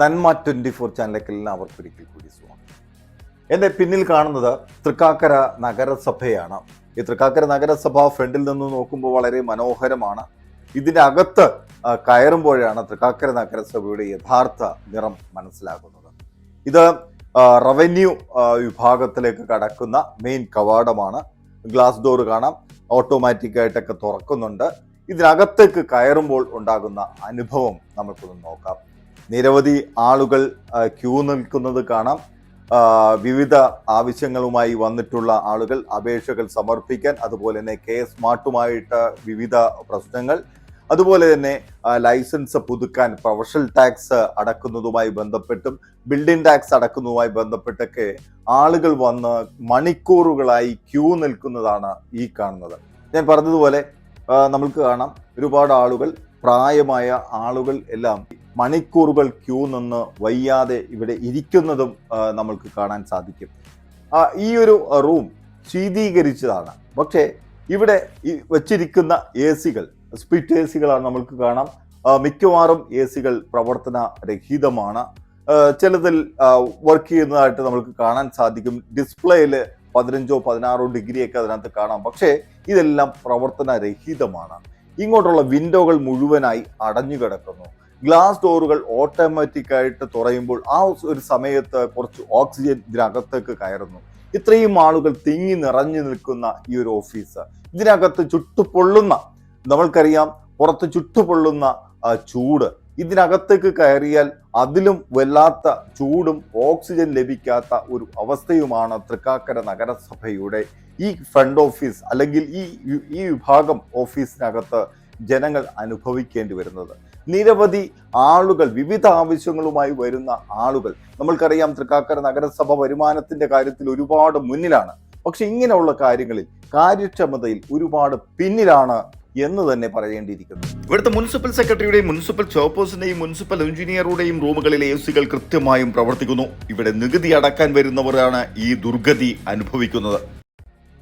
നന്മ twenty four ചാനലിലേക്ക് എല്ലാവർക്കും ഒരിക്കൽ കൂടി സ്വാഗതം. എന്റെ പിന്നിൽ കാണുന്നത് തൃക്കാക്കര നഗരസഭയാണ്. ഈ തൃക്കാക്കര നഗരസഭ ഫ്രണ്ടിൽ നിന്ന് നോക്കുമ്പോൾ വളരെ മനോഹരമാണ്. ഇതിന്റെ അകത്ത് കയറുമ്പോഴാണ് തൃക്കാക്കര നഗരസഭയുടെ യഥാർത്ഥ നിറം മനസ്സിലാകുന്നത്. ഇത് റവന്യൂ വിഭാഗത്തിലേക്ക് കടക്കുന്ന മെയിൻ കവാടമാണ്. ഗ്ലാസ് ഡോർ കാണാം. ഓട്ടോമാറ്റിക് ആയിട്ടൊക്കെ തുറക്കുന്നുണ്ട്. ഇതിനകത്തേക്ക് കയറുമ്പോൾ ഉണ്ടാകുന്ന അനുഭവം നമുക്കൊന്ന് നോക്കാം. നിരവധി ആളുകൾ ക്യൂ നിൽക്കുന്നത് കാണാം. വിവിധ ആവശ്യങ്ങളുമായി വന്നിട്ടുള്ള ആളുകൾ അപേക്ഷകൾ സമർപ്പിക്കാൻ അതുപോലെ തന്നെ കെ സ്മാർട്ടുമായിട്ട് വിവിധ പ്രശ്നങ്ങൾ അതുപോലെ തന്നെ ലൈസൻസ് പുതുക്കാൻ പ്രൊഫഷണൽ ടാക്സ് അടക്കുന്നതുമായി ബന്ധപ്പെട്ടും ബിൽഡിംഗ് ടാക്സ് അടക്കുന്നതുമായി ബന്ധപ്പെട്ടൊക്കെ ആളുകൾ വന്ന് മണിക്കൂറുകളായി ക്യൂ നിൽക്കുന്നതാണ് ഈ കാണുന്നത്. ഞാൻ പറഞ്ഞതുപോലെ നമുക്ക് കാണാം ഒരുപാട് ആളുകൾ പ്രായമായ ആളുകൾ എല്ലാം മണിക്കൂറുകൾ ക്യൂ നിന്ന് വയ്യാതെ ഇവിടെ ഇരിക്കുന്നതും നമ്മൾക്ക് കാണാൻ സാധിക്കും. ഈ ഒരു റൂം ശീതീകരിച്ചതാണ്. പക്ഷേ ഇവിടെ വച്ചിരിക്കുന്ന എ സികൾ സ്പിറ്റ് എ സികളാണ് നമ്മൾക്ക് കാണാം. മിക്കവാറും എ സികൾ പ്രവർത്തന രഹിതമാണ് ചിലതിൽ വർക്ക് ചെയ്യുന്നതായിട്ട് നമുക്ക് കാണാൻ സാധിക്കും. ഡിസ്പ്ലേയിൽ പതിനഞ്ചോ പതിനാറോ ഡിഗ്രിയൊക്കെ അതിനകത്ത് കാണാം. പക്ഷേ ഇതെല്ലാം പ്രവർത്തന രഹിതമാണ് ഇങ്ങോട്ടുള്ള വിൻഡോകൾ മുഴുവനായി അടഞ്ഞു കിടക്കുന്നു ഗ്ലാസ് ഡോറുകൾ ഓട്ടോമാറ്റിക് ആയിട്ട് തുറയുമ്പോൾ ആ ഒരു സമയത്ത് കുറച്ച് ഓക്സിജൻ ഇതിനകത്തേക്ക് കയറുന്നു. ഇത്രയും ആളുകൾ തിങ്ങി നിറഞ്ഞു നിൽക്കുന്ന ഈ ഒരു ഓഫീസ് ഇതിനകത്ത് ചുട്ടുപൊള്ളുന്ന നമ്മൾക്കറിയാം പുറത്ത് ചുട്ടുപൊള്ളുന്ന ചൂട്. ഇതിനകത്തേക്ക് കയറിയാൽ അതിലും വല്ലാത്ത ചൂടും ഓക്സിജൻ ലഭിക്കാത്ത ഒരു അവസ്ഥയുമാണ് തൃക്കാക്കര നഗരസഭയുടെ ഈ ഫ്രണ്ട് ഓഫീസ് അല്ലെങ്കിൽ ഈ ഈ വിഭാഗം ഓഫീസിനകത്ത് ജനങ്ങൾ അനുഭവിക്കേണ്ടി വരുന്നത്. നിരവധി ആളുകൾ വിവിധ ആവശ്യങ്ങളുമായി വരുന്ന ആളുകൾ. നമ്മൾക്കറിയാം തൃക്കാക്കര നഗരസഭ വരുമാനത്തിന്റെ കാര്യത്തിൽ ഒരുപാട് മുന്നിലാണ്. പക്ഷെ ഇങ്ങനെയുള്ള കാര്യങ്ങളിൽ കാര്യക്ഷമതയിൽ ഒരുപാട് പിന്നിലാണ് എന്ന് തന്നെ പറയേണ്ടിയിരിക്കുന്നു. ഇവിടുത്തെ മുനിസിപ്പൽ സെക്രട്ടറിയുടെയും മുനിസിപ്പൽ ചോപ്പേഴ്സിന്റെയും മുനിസിപ്പൽ എഞ്ചിനീയറുടെയും റൂമുകളിലെ എ സികൾ കൃത്യമായും പ്രവർത്തിക്കുന്നു. ഇവിടെ നികുതി അടക്കാൻ വരുന്നവരാണ് ഈ ദുർഗതി അനുഭവിക്കുന്നത്.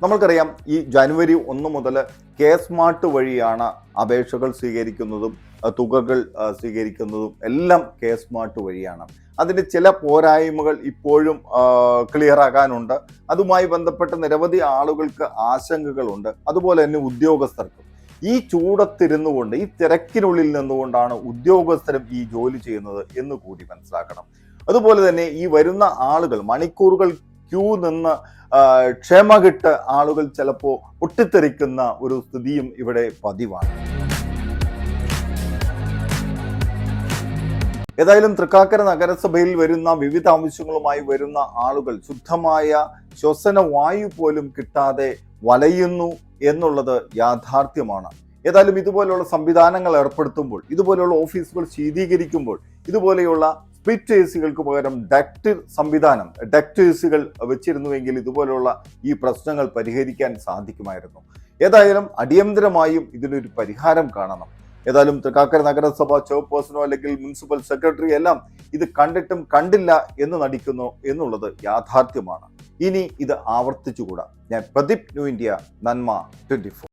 നമ്മൾക്കറിയാം ഈ ജനുവരി ഒന്ന് മുതൽ കെ സ്മാർട്ട് വഴിയാണ് അപേക്ഷകൾ സ്വീകരിക്കുന്നതും തുകകൾ സ്വീകരിക്കുന്നതും എല്ലാം കെ സ്മാർട്ട് വഴിയാണ്. അതിന്റെ ചില പോരായ്മകൾ ഇപ്പോഴും ക്ലിയർ ആകാനുണ്ട്. അതുമായി ബന്ധപ്പെട്ട് നിരവധി ആളുകൾക്ക് ആശങ്കകളുണ്ട്. അതുപോലെ തന്നെ ഉദ്യോഗസ്ഥർക്കും. ഈ ചൂടത്തിരുന്നുകൊണ്ട് ഈ തിരക്കിനുള്ളിൽ നിന്നുകൊണ്ടാണ് ഉദ്യോഗസ്ഥരും ഈ ജോലി ചെയ്യുന്നത് എന്ന് കൂടി മനസ്സിലാക്കണം. അതുപോലെ തന്നെ ഈ വരുന്ന ആളുകൾ മണിക്കൂറുകൾ ക്യൂ നിന്ന് ക്ഷേമ കിട്ട് ആളുകൾ ചിലപ്പോൾ പൊട്ടിത്തെറിക്കുന്ന ഒരു സ്ഥിതിയും ഇവിടെ പതിവാണ്. ഏതായാലും തൃക്കാക്കര നഗരസഭയിൽ വരുന്ന വിവിധ ആവശ്യങ്ങളുമായി വരുന്ന ആളുകൾ ശുദ്ധമായ ശ്വസന വായു പോലും കിട്ടാതെ വലയുന്നു എന്നുള്ളത് യാഥാർത്ഥ്യമാണ്. ഏതായാലും ഇതുപോലെയുള്ള സംവിധാനങ്ങൾ ഏർപ്പെടുത്തുമ്പോൾ ഇതുപോലെയുള്ള ഓഫീസുകൾ ശീതീകരിക്കുമ്പോൾ ഇതുപോലെയുള്ള സ്പ്ലിറ്റ് എ സികൾക്ക് പകരം ഡക്ട് സംവിധാനം ഡക്ട് എ സികൾ വെച്ചിരുന്നുവെങ്കിൽ ഇതുപോലുള്ള ഈ പ്രശ്നങ്ങൾ പരിഹരിക്കാൻ സാധിക്കുമായിരുന്നു. ഏതായാലും അടിയന്തരമായും ഇതിനൊരു പരിഹാരം കാണണം. ഏതായാലും തൃക്കാക്കര നഗരസഭ ചെയർപേഴ്സണോ അല്ലെങ്കിൽ മുനിസിപ്പൽ സെക്രട്ടറി എല്ലാം ഇത് കണ്ടിട്ടും കണ്ടില്ല എന്ന് നടിക്കുന്നു എന്നുള്ളത് യാഥാർത്ഥ്യമാണ്. ഇനി ഇത് ആവർത്തിച്ചുകൂടാ. ഞാൻ പ്രദീപ് ന്യൂ ഇന്ത്യ നന്മ ട്വന്റി